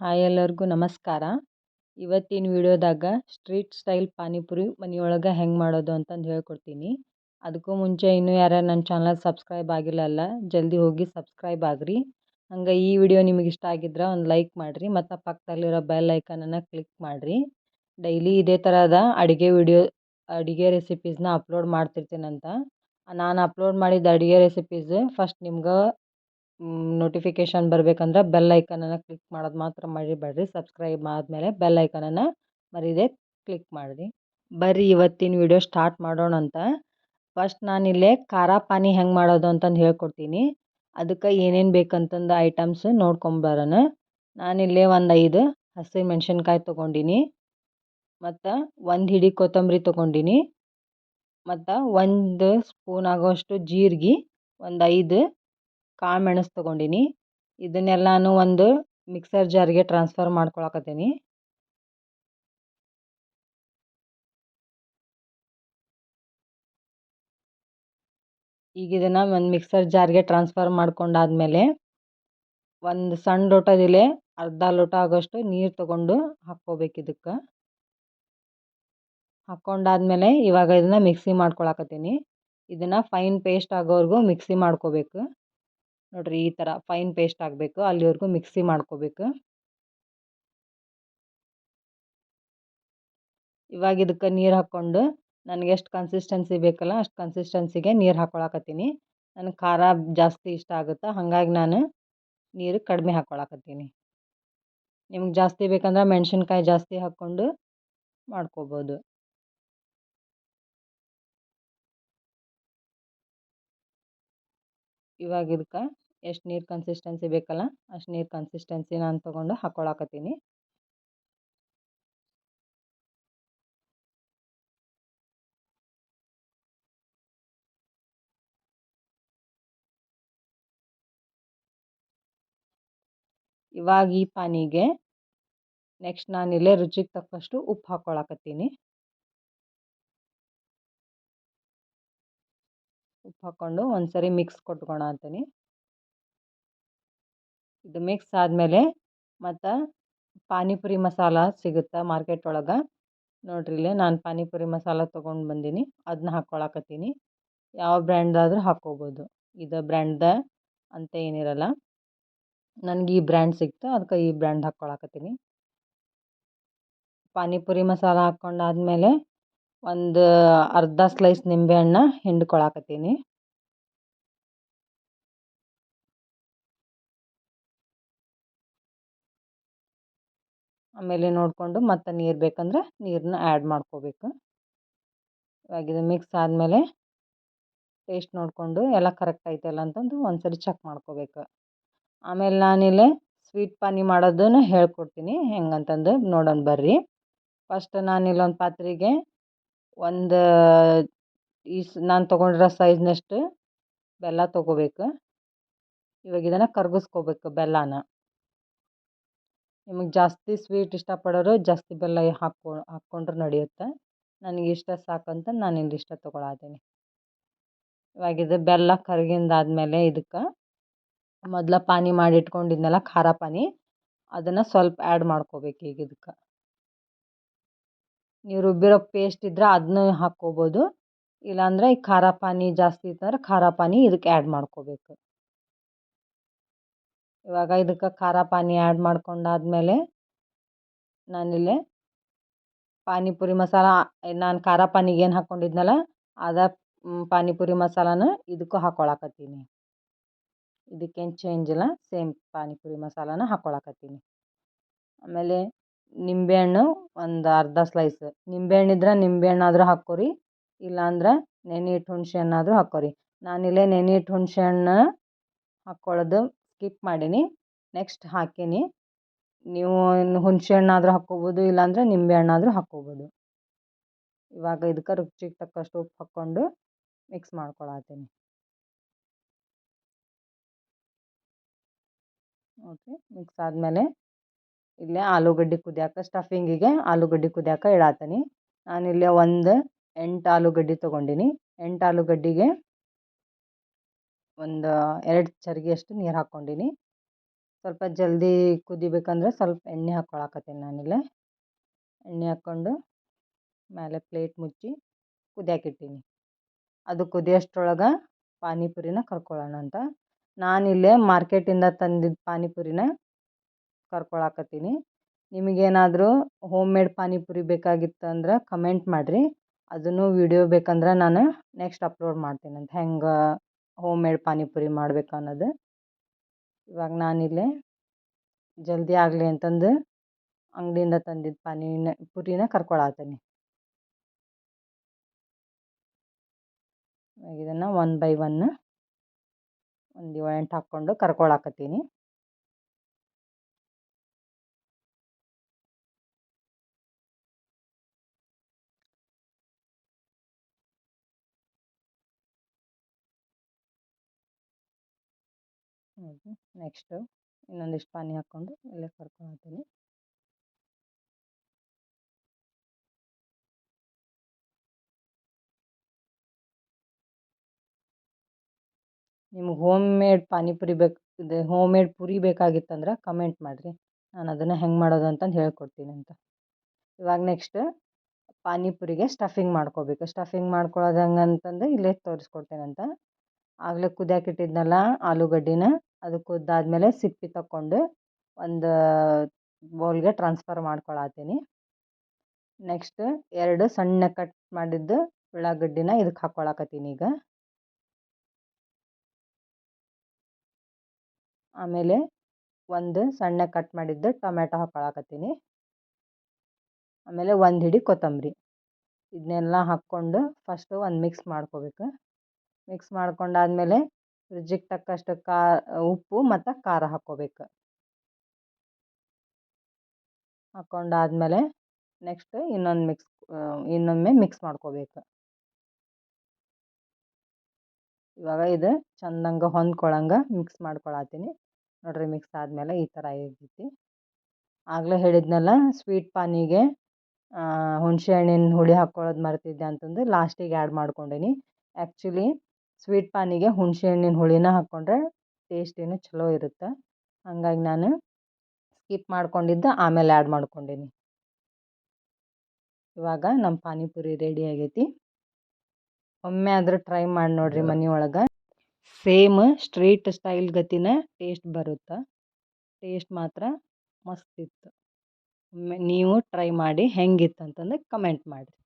Hi ಎಲ್ಲರಿಗೂ ನಮಸ್ಕಾರ. ಇವತ್ತಿನ ವಿಡಿಯೋದಾಗ ಸ್ಟ್ರೀಟ್ ಸ್ಟೈಲ್ ಪಾನಿಪುರಿ ಮನೆಯೊಳಗೆ ಹೆಂಗೆ ಮಾಡೋದು ಅಂತಂದು ಹೇಳ್ಕೊಡ್ತೀನಿ. ಅದಕ್ಕೂ ಮುಂಚೆ ಇನ್ನೂ ಯಾರು ನನ್ನ ಚಾನಲ್ ಸಬ್ಸ್ಕ್ರೈಬ್ ಆಗಿಲ್ಲಲ್ಲ ಜಲ್ದಿ ಹೋಗಿ ಸಬ್ಸ್ಕ್ರೈಬ್ ಆಗಿರಿ. ಹಂಗೆ ಈ ವಿಡಿಯೋ ನಿಮಗೆ ಇಷ್ಟ ಆಗಿದ್ರೆ ಒಂದು ಲೈಕ್ ಮಾಡಿರಿ, ಮತ್ತು ಪಕ್ಕದಲ್ಲಿರೋ ಬೆಲ್ ಐಕನನ್ನು ಕ್ಲಿಕ್ ಮಾಡಿರಿ. ಡೈಲಿ ಇದೇ ಥರದ ಅಡುಗೆ ವಿಡಿಯೋ, ಅಡುಗೆ ರೆಸಿಪೀಸ್ನ ಅಪ್ಲೋಡ್ ಮಾಡ್ತಿರ್ತೀನಂತ. ನಾನು ಅಪ್ಲೋಡ್ ಮಾಡಿದ ಅಡುಗೆ ರೆಸಿಪೀಸ್ ಫಸ್ಟ್ ನಿಮ್ಗೆ ನೋಟಿಫಿಕೇಷನ್ ಬರಬೇಕಂದ್ರೆ ಬೆಲ್ ಐಕನನ್ನು ಕ್ಲಿಕ್ ಮಾಡೋದು ಮಾತ್ರ ಮರಿಬೇಡ್ರಿ. ಸಬ್ಸ್ಕ್ರೈಬ್ ಆದಮೇಲೆ ಬೆಲ್ ಐಕನನ್ನು ಮರೀದೆ ಕ್ಲಿಕ್ ಮಾಡಿರಿ. ಬರ್ರಿ ಇವತ್ತಿನ ವಿಡಿಯೋ ಸ್ಟಾರ್ಟ್ ಮಾಡೋಣ ಅಂತ. ಫಸ್ಟ್ ಇಲ್ಲೇ ಖಾರ ಪಾನಿ ಹೆಂಗೆ ಮಾಡೋದು ಅಂತಂದು ಹೇಳ್ಕೊಡ್ತೀನಿ. ಅದಕ್ಕೆ ಏನೇನು ಬೇಕಂತಂದು ಐಟಮ್ಸ್ ನೋಡ್ಕೊಂಬರೋಣ ನಾನಿಲ್ಲೇ ಒಂದು ಐದು ಹಸಿ ಮೆಣಸಿನ್ಕಾಯಿ ತೊಗೊಂಡಿನಿ. ಮತ್ತು ಒಂದು ಹಿಡಿ ಕೊತ್ತಂಬರಿ ತೊಗೊಂಡಿನಿ. ಮತ್ತು ಒಂದು ಸ್ಪೂನ್ ಆಗೋಷ್ಟು ಜೀರಿಗೆ ಒಂದು ಐದು ಕಾಳು ಮೆಣಸು ತೊಗೊಂಡಿನಿ. ಇದನ್ನೆಲ್ಲನೂ ಒಂದು ಮಿಕ್ಸರ್ ಜಾರ್ಗೆ ಟ್ರಾನ್ಸ್ಫರ್ ಮಾಡ್ಕೊಳಕತ್ತೀನಿ. ಈಗ ಇದನ್ನು ಒಂದು ಮಿಕ್ಸರ್ ಜಾರ್ಗೆ ಟ್ರಾನ್ಸ್ಫರ್ ಮಾಡ್ಕೊಂಡಾದ್ಮೇಲೆ ಒಂದು ಸಣ್ಣ ಲೋಟದಿಲೆ ಅರ್ಧ ಲೋಟ ಆಗೋಷ್ಟು ನೀರು ತಗೊಂಡು ಹಾಕ್ಕೋಬೇಕು ಇದಕ್ಕೆ. ಹಾಕ್ಕೊಂಡಾದ್ಮೇಲೆ ಇವಾಗ ಇದನ್ನು ಮಿಕ್ಸಿ ಮಾಡ್ಕೊಳಕತ್ತೀನಿ. ಇದನ್ನು ಫೈನ್ ಪೇಸ್ಟ್ ಆಗೋವರೆಗೂ ಮಿಕ್ಸಿ ಮಾಡ್ಕೋಬೇಕು. ನೋಡಿರಿ ಈ ಥರ ಫೈನ್ ಪೇಸ್ಟ್ ಆಗಬೇಕು, ಅಲ್ಲಿವರೆಗೂ ಮಿಕ್ಸಿ ಮಾಡ್ಕೋಬೇಕು. ಇವಾಗ ಇದಕ್ಕೆ ನೀರು ಹಾಕ್ಕೊಂಡು, ನನಗೆ ಎಷ್ಟು ಕನ್ಸಿಸ್ಟೆನ್ಸಿ ಬೇಕಲ್ಲ ಅಷ್ಟು ಕನ್ಸಿಸ್ಟೆನ್ಸಿಗೆ ನೀರು ಹಾಕ್ಕೊಳಕತ್ತೀನಿ ನನಗೆ ಖಾರ ಜಾಸ್ತಿ ಇಷ್ಟ ಆಗುತ್ತೆ, ಹಾಗಾಗಿ ನಾನು ನೀರು ಕಡಿಮೆ ಹಾಕ್ಕೊಳಕತ್ತೀನಿ ನಿಮ್ಗೆ ಜಾಸ್ತಿ ಬೇಕಂದ್ರೆ ಮೆಣಸಿನ್ಕಾಯಿ ಜಾಸ್ತಿ ಹಾಕ್ಕೊಂಡು ಮಾಡ್ಕೋಬೋದು. ಇವಾಗ ಇದಕ್ಕೆ ಎಷ್ಟು ನೀರು ಕನ್ಸಿಸ್ಟೆನ್ಸಿ ಬೇಕಲ್ಲ, ಅಷ್ಟು ನೀರು ಕನ್ಸಿಸ್ಟೆನ್ಸಿ ನಾನು ತೊಗೊಂಡು ಹಾಕ್ಕೊಳಕತ್ತೀನಿ ಇವಾಗ ಈ ಪಾನಿಗೆ ನೆಕ್ಸ್ಟ್ ನಾನು ಇಲ್ಲೇ ರುಚಿಗೆ ತಕ್ಕಷ್ಟು ಉಪ್ಪು ಹಾಕ್ಕೊಳಕತ್ತೀನಿ ಉಪ್ಪು ಹಾಕ್ಕೊಂಡು ಒಂದು ಸರಿ ಮಿಕ್ಸ್ ಕೊಟ್ಕೊಳ ಅಂತೀನಿ. ಇದು ಮಿಕ್ಸ್ ಆದಮೇಲೆ ಮತ್ತು ಪಾನಿಪುರಿ ಮಸಾಲ ಸಿಗುತ್ತೆ ಮಾರ್ಕೆಟ್ ಒಳಗೆ? ನೋಡ್ರಿ ಇಲ್ಲೇ ನಾನು ಪಾನಿಪುರಿ ಮಸಾಲ ತೊಗೊಂಡು ಬಂದೀನಿ. ಅದನ್ನ ಹಾಕ್ಕೊಳಕತ್ತೀನಿ ಯಾವ ಬ್ರ್ಯಾಂಡ್ದಾದ್ರೂ ಹಾಕ್ಕೋಬೋದು ಇದು ಬ್ರ್ಯಾಂಡ್ದ ಅಂತ ಏನಿರಲ್ಲ. ನನಗೆ ಈ ಬ್ರ್ಯಾಂಡ್ ಸಿಕ್ತು ಅದಕ್ಕೆ ಈ ಬ್ರ್ಯಾಂಡ್ ಹಾಕ್ಕೊಳಕತ್ತೀನಿ ಪಾನಿಪುರಿ ಮಸಾಲ ಹಾಕ್ಕೊಂಡಾದ್ಮೇಲೆ ಒಂದು ಅರ್ಧ ಸ್ಲೈಸ್ ನಿಂಬೆಹಣ್ಣ ಹಿಂಡ್ಕೊಳಕತ್ತೀನಿ. ಆಮೇಲೆ ನೋಡಿಕೊಂಡು ಮತ್ತೆ ನೀರು ಬೇಕಂದ್ರೆ ನೀರನ್ನ ಆ್ಯಡ್ ಮಾಡ್ಕೋಬೇಕು. ಇವಾಗ ಮಿಕ್ಸ್ ಆದಮೇಲೆ ಟೇಸ್ಟ್ ನೋಡಿಕೊಂಡು ಎಲ್ಲ ಕರೆಕ್ಟ್ ಐತಲ್ಲ ಅಂತಂದು ಒಂದು ಸರಿ ಚೆಕ್ ಮಾಡ್ಕೋಬೇಕು. ಆಮೇಲೆ ನಾನಿಲ್ಲೇ ಸ್ವೀಟ್ ಪಾನಿ ಮಾಡೋದನ್ನು ಹೇಳ್ಕೊಡ್ತೀನಿ ಹೆಂಗಂತಂದು ನೋಡೋಣ ಬರ್ರಿ. ಫಸ್ಟ್ ನಾನಿಲ್ಲೊಂದು ಪಾತ್ರೆಗೆ ಒಂದು, ಈ ನಾನು ತೊಗೊಂಡಿರೋ ಸೈಜ್ನಷ್ಟು ಬೆಲ್ಲ ತೊಗೋಬೇಕು. ಇವಾಗ ಇದನ್ನು ಕರ್ಗಿಸ್ಕೋಬೇಕು ಬೆಲ್ಲನ. ನಿಮಗೆ ಜಾಸ್ತಿ ಸ್ವೀಟ್ ಇಷ್ಟಪಡೋರು ಜಾಸ್ತಿ ಬೆಲ್ಲ ಹಾಕ್ಕೊ ಹಾಕ್ಕೊಂಡ್ರೆ ನಡೆಯುತ್ತೆ. ನನಗೆ ಇಷ್ಟ ಸಾಕಂತ ನಾನು ಇಲ್ಲಿ ಇಷ್ಟ ತೊಗೊಳತ್ತೀನಿ ಇವಾಗ ಇದು ಬೆಲ್ಲ ಕರಗಿಂದಾದ್ಮೇಲೆ ಇದಕ್ಕೆ ಮೊದಲ ಪಾನಿ ಮಾಡಿ ಇಟ್ಕೊಂಡಿದ್ನಲ್ಲ ಖಾರ ಪಾನಿ, ಅದನ್ನು ಸ್ವಲ್ಪ ಆ್ಯಡ್ ಮಾಡ್ಕೋಬೇಕು ಈಗ ಇದಕ್ಕೆ. ನೀವು ರುಬ್ಬಿರೋ ಪೇಸ್ಟ್ ಇದ್ದರೆ ಅದನ್ನ ಹಾಕ್ಕೋಬೋದು. ಇಲ್ಲಾಂದರೆ ಈ ಖಾರ ಪಾನಿ ಜಾಸ್ತಿ ಇತ್ತಂದ್ರೆ ಖಾರ ಪಾನಿ ಇದಕ್ಕೆ ಆ್ಯಡ್ ಮಾಡ್ಕೋಬೇಕು. ಇವಾಗ ಇದಕ್ಕೆ ಖಾರ ಪಾನಿ ಆ್ಯಡ್ ಮಾಡ್ಕೊಂಡಾದ್ಮೇಲೆ ನಾನಿಲ್ಲಿ ಪಾನಿಪುರಿ ಮಸಾಲ, ನಾನು ಖಾರ ಪಾನಿಗೆ ಏನು ಹಾಕ್ಕೊಂಡಿದ್ನಲ್ಲ, ಅದ ಪಾನಿಪುರಿ ಮಸಾಲಾನ ಇದಕ್ಕೂ ಹಾಕ್ಕೊಳಕತ್ತೀನಿ ಇದಕ್ಕೇನು ಚೇಂಜ್ ಇಲ್ಲ ಸೇಮ್ ಪಾನಿಪುರಿ ಮಸಾಲಾನ ಹಾಕ್ಕೊಳಕತ್ತೀನಿ ಆಮೇಲೆ ನಿಂಬೆಹಣ್ಣು ಒಂದು ಅರ್ಧ ಸ್ಲೈಸ್ ನಿಂಬೆಹಣ್ಣು ಇದ್ರೆ ನಿಂಬೆಹಣ್ಣಾದರೂ ಹಾಕ್ಕೊರಿ, ಇಲ್ಲಾಂದ್ರೆ ನೆನೆ ಇಟ್ಟು ಹುಣಸೆ ಹಣ್ಣಾದರೂ ಹಾಕ್ಕೊರಿ. ನಾನಿಲ್ಲೇ ನೆನೆ ಇಟ್ಟು ಹುಣಸೆ ಹಣ್ಣು ಹಾಕ್ಕೊಳ್ಳೋದು ಸ್ಕಿಪ್ ಮಾಡೀನಿ. ನೆಕ್ಸ್ಟ್ ಹಾಕೀನಿ. ನೀವು ಹುಣಸೆ ಹಣ್ಣಾದರೂ ಹಾಕ್ಕೋಬೋದು, ಇಲ್ಲಾಂದ್ರೆ ನಿಂಬೆ ಹಣ್ಣಾದರೂ ಹಾಕ್ಕೋಬೋದು. ಇವಾಗ ಇದಕ್ಕೆ ರುಚಿಗೆ ತಕ್ಕಷ್ಟು ಉಪ್ಪು ಹಾಕ್ಕೊಂಡು ಮಿಕ್ಸ್ ಮಾಡ್ಕೊಳತ್ತೀನಿ. ಓಕೆ ಮಿಕ್ಸ್ ಆದಮೇಲೆ ಇಲ್ಲೇ ಆಲೂಗಡ್ಡೆ ಕುದಿಯಾಕ ಸ್ಟಫಿಂಗಿಗೆ ಆಲೂಗಡ್ಡೆ ಕುದಿಯಾಕ ನಾನು ಇಲ್ಲೇ ಒಂದು ಎಂಟು ಆಲೂಗಡ್ಡೆ ತೊಗೊಂಡೀನಿ. ಎಂಟು ಆಲೂಗಡ್ಡೆಗೆ ಒಂದು ಎರಡು ಚರಿಗೆಯಷ್ಟು ನೀರು ಹಾಕ್ಕೊಂಡೀನಿ ಸ್ವಲ್ಪ ಜಲ್ದಿ ಕುದಿಬೇಕಂದ್ರೆ ಸ್ವಲ್ಪ ಎಣ್ಣೆ ಹಾಕ್ಕೊಳಕತ್ತೀನಿ ನಾನಿಲ್ಲೇ. ಎಣ್ಣೆ ಹಾಕ್ಕೊಂಡು ಮೇಲೆ ಪ್ಲೇಟ್ ಮುಚ್ಚಿ ಕುದಿಯಾಕಿಟ್ಟೀನಿ. ಅದು ಕುದಿಯೋಷ್ಟ್ರೊಳಗೆ ಪಾನಿಪುರಿನ ಕರ್ಕೊಳ್ಳೋಣ ಅಂತ. ನಾನಿಲ್ಲೇ ಮಾರ್ಕೆಟಿಂದ ತಂದಿದ್ದ ಪಾನಿಪುರಿನ ಕರ್ಕೊಳಕತ್ತೀನಿ. ನಿಮಗೇನಾದರೂ ಹೋಮ್ ಮೇಡ್ ಪಾನಿಪುರಿ ಬೇಕಾಗಿತ್ತಂದ್ರೆ ಕಮೆಂಟ್ ಮಾಡಿರಿ. ಅದನ್ನು ವಿಡಿಯೋ ಬೇಕಂದ್ರೆ ನಾನು ನೆಕ್ಸ್ಟ್ ಅಪ್ಲೋಡ್ ಮಾಡ್ತೀನಿ. ಅಂತ ಹೆಂಗೆ ಹೋಮ್ ಮೇಡ್ ಪಾನಿಪುರಿ ಮಾಡಬೇಕು ಅನ್ನೋದು. ಇವಾಗ ನಾನಿಲ್ಲಿ. ಜಲ್ದಿ ಆಗಲಿ ಅಂತಂದು ಅಂಗಡಿಯಿಂದ ತಂದಿದ್ದ ಪಾನಿನ, ಪುರಿನ ಕರ್ಕೊಳತ್ತೀನಿ ಇದನ್ನು ಒನ್ ಬೈ ಒನ್ ಒಂದು ಏಳೆಂಟು ಹಾಕ್ಕೊಂಡು ಕರ್ಕೊಳಕತ್ತೀನಿ. ಹೌದು ನೆಕ್ಸ್ಟು ಇನ್ನೊಂದಿಷ್ಟು ಪಾನಿ ಹಾಕ್ಕೊಂಡು ಇಲ್ಲೇ ಕರ್ಕೊಳತ್ತೀನಿ ನಿಮ್ಗೆ ಹೋಮ್ ಮೇಡ್ ಪಾನಿಪುರಿ ಬೇಕು ಹೋಮ್ ಮೇಡ್ ಪುರಿ ಬೇಕಾಗಿತ್ತಂದ್ರೆ ಕಮೆಂಟ್ ಮಾಡಿರಿ. ನಾನು ಅದನ್ನು ಹೆಂಗೆ ಮಾಡೋದು ಅಂತಂದು ಹೇಳ್ಕೊಡ್ತೀನಿ ಅಂತ. ಇವಾಗ ನೆಕ್ಸ್ಟ್ ಪಾನಿಪುರಿಗೆ ಸ್ಟಫಿಂಗ್ ಮಾಡ್ಕೋಬೇಕು. ಸ್ಟಫಿಂಗ್ ಮಾಡ್ಕೊಳ್ಳೋದು ಹೆಂಗೆ ಅಂತಂದು ಇಲ್ಲೇ ತೋರಿಸ್ಕೊಡ್ತೇನಂತ. ಆಗಲೇ ಕುದಿಯಾಕಿಟ್ಟಿದ್ನಲ್ಲ ಆಲೂಗಡ್ಡಿನ. ಅದು ಕುದ್ದಾದ್ಮೇಲೆ ಸಿಪ್ಪೆ ತಕ್ಕೊಂಡು ಒಂದು ಬೌಲ್ಗೆ ಟ್ರಾನ್ಸ್ಫರ್ ಮಾಡ್ಕೊಳತ್ತೀನಿ. ನೆಕ್ಸ್ಟ್ ಎರಡು ಸಣ್ಣ ಕಟ್ ಮಾಡಿದ್ದು ಉಳ್ಳಾಗಡ್ಡಿನ ಇದಕ್ಕೆ ಹಾಕ್ಕೊಳಕತ್ತೀನಿ ಈಗ. ಆಮೇಲೆ ಒಂದು ಸಣ್ಣ ಕಟ್ ಮಾಡಿದ್ದು ಟೊಮೆಟೊ ಹಾಕ್ಕೊಳಕತ್ತೀನಿ ಆಮೇಲೆ ಒಂದು ಹಿಡಿ ಕೊತ್ತಂಬರಿ. ಇದನ್ನೆಲ್ಲ ಹಾಕ್ಕೊಂಡು ಫಸ್ಟು ಒಂದು ಮಿಕ್ಸ್ ಮಾಡ್ಕೋಬೇಕು. ಮಿಕ್ಸ್ ಮಾಡ್ಕೊಂಡಾದ್ಮೇಲೆ ರುಚಿಗೆ ತಕ್ಕಷ್ಟು ಕಾ, ಉಪ್ಪು ಮತ್ತು ಖಾರ ಹಾಕ್ಕೋಬೇಕು. ಹಾಕ್ಕೊಂಡಾದ್ಮೇಲೆ ನೆಕ್ಸ್ಟ್ ಇನ್ನೊಂದು ಮಿಕ್ಸ್ ಇನ್ನೊಮ್ಮೆ ಮಿಕ್ಸ್ ಮಾಡ್ಕೋಬೇಕು. ಇವಾಗ ಇದು ಚಂದಂಗೆ ಹೊಂದ್ಕೊಳಂಗೆ ಮಿಕ್ಸ್ ಮಾಡ್ಕೊಳತ್ತೀನಿ ನೋಡಿರಿ ಮಿಕ್ಸ್ ಆದಮೇಲೆ ಈ ಥರ ಆಗೈತಿ. ಆಗಲೇ ಹೇಳಿದ್ನಲ್ಲ ಸ್ವೀಟ್ ಪಾನಿಗೆ ಹುಣಸೆ ಹಣ್ಣಿನ ಹುಳಿ ಹಾಕ್ಕೊಳ್ಳೋದು ಮರ್ತಿದ್ದೆ ಅಂತಂದು ಲಾಸ್ಟಿಗೆ ಆ್ಯಡ್ ಮಾಡ್ಕೊಂಡೀನಿ. ಆ್ಯಕ್ಚುಲಿ ಸ್ವೀಟ್ ಪಾನಿಗೆ ಹುಣಸೆ ಹಣ್ಣಿನ ಹುಳಿನ ಹಾಕ್ಕೊಂಡ್ರೆ ಟೇಸ್ಟ್ ಏನು ಚಲೋ ಇರುತ್ತೆ. ಹಾಗಾಗಿ ನಾನು ಸ್ಕಿಪ್ ಮಾಡ್ಕೊಂಡಿದ್ದು ಆಮೇಲೆ ಆ್ಯಡ್ ಮಾಡ್ಕೊಂಡೀನಿ. ಇವಾಗ ನಮ್ಮ ಪಾನಿಪುರಿ ರೆಡಿ ಆಗೈತಿ. ಒಮ್ಮೆ ಆದರೂ ಟ್ರೈ ಮಾಡಿ ನೋಡಿರಿ ಮನೆಯೊಳಗೆ ಸೇಮ್ ಸ್ಟ್ರೀಟ್ ಸ್ಟೈಲ್ ಗತಿನ ಟೇಸ್ಟ್ ಬರುತ್ತೆ. ಟೇಸ್ಟ್ ಮಾತ್ರ ಮಸ್ತ್ ಇತ್ತು. ಒಮ್ಮೆ ನೀವು ಟ್ರೈ ಮಾಡಿ ಹೆಂಗಿತ್ತು ಅಂತಂದು ಕಮೆಂಟ್ ಮಾಡಿರಿ.